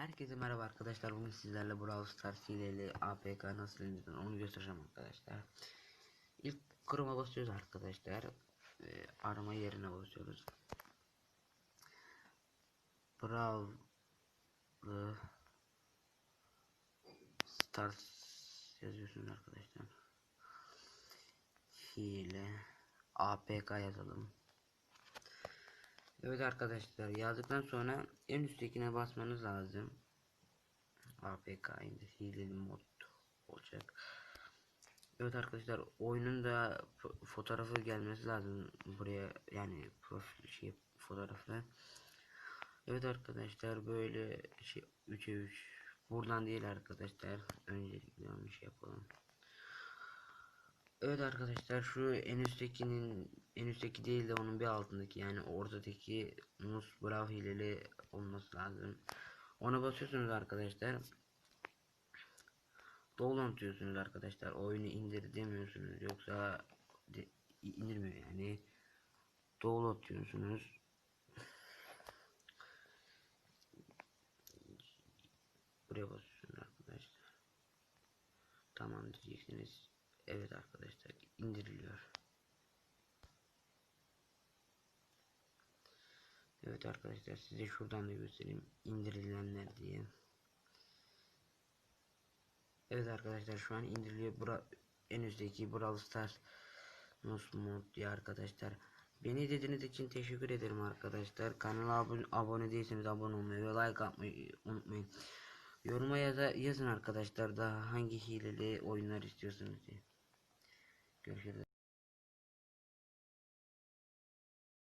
Herkese merhaba arkadaşlar. Bugün sizlerle Brawl Stars hileli APK nasıl indirdin onu göstereceğim arkadaşlar. İlk Chrome'a basıyoruz arkadaşlar. Ve arama yerine basıyoruz. Brawl Stars yazıyorsunuz arkadaşlar. Hile APK yazalım. Evet arkadaşlar yazdıktan sonra en üsttekine basmanız lazım. APK indir hileli mod olacak. Evet arkadaşlar oyunun da fo- fotoğrafı gelmesi lazım buraya yani profil şey fotoğrafı. Evet arkadaşlar böyle şey 3'e 3 buradan değil arkadaşlar öncelikle onu şey yapalım. Evet arkadaşlar şu en üsttekinin en üstteki değil de onun bir altındaki yani ortadaki Nus Brav hileli olması lazım. Ona basıyorsunuz arkadaşlar. Download diyorsunuz arkadaşlar. Oyunu indir demiyorsunuz yoksa de, indirmiyor yani. Download diyorsunuz. Buraya basıyorsunuz arkadaşlar. Tamam diyeceksiniz. Evet arkadaşlar indiriliyor. Evet arkadaşlar size şuradan da göstereyim indirilenler diye. Evet arkadaşlar şu an indiriliyor. Bura, en üstteki Brawl Stars Nus Mod diye arkadaşlar. Beni izlediğiniz için teşekkür ederim arkadaşlar. Kanala abone, abone değilseniz abone olmayı ve like atmayı unutmayın. Yoruma yaza, yazın arkadaşlar daha hangi hileli oyunlar istiyorsunuz diye. Görüşürüz.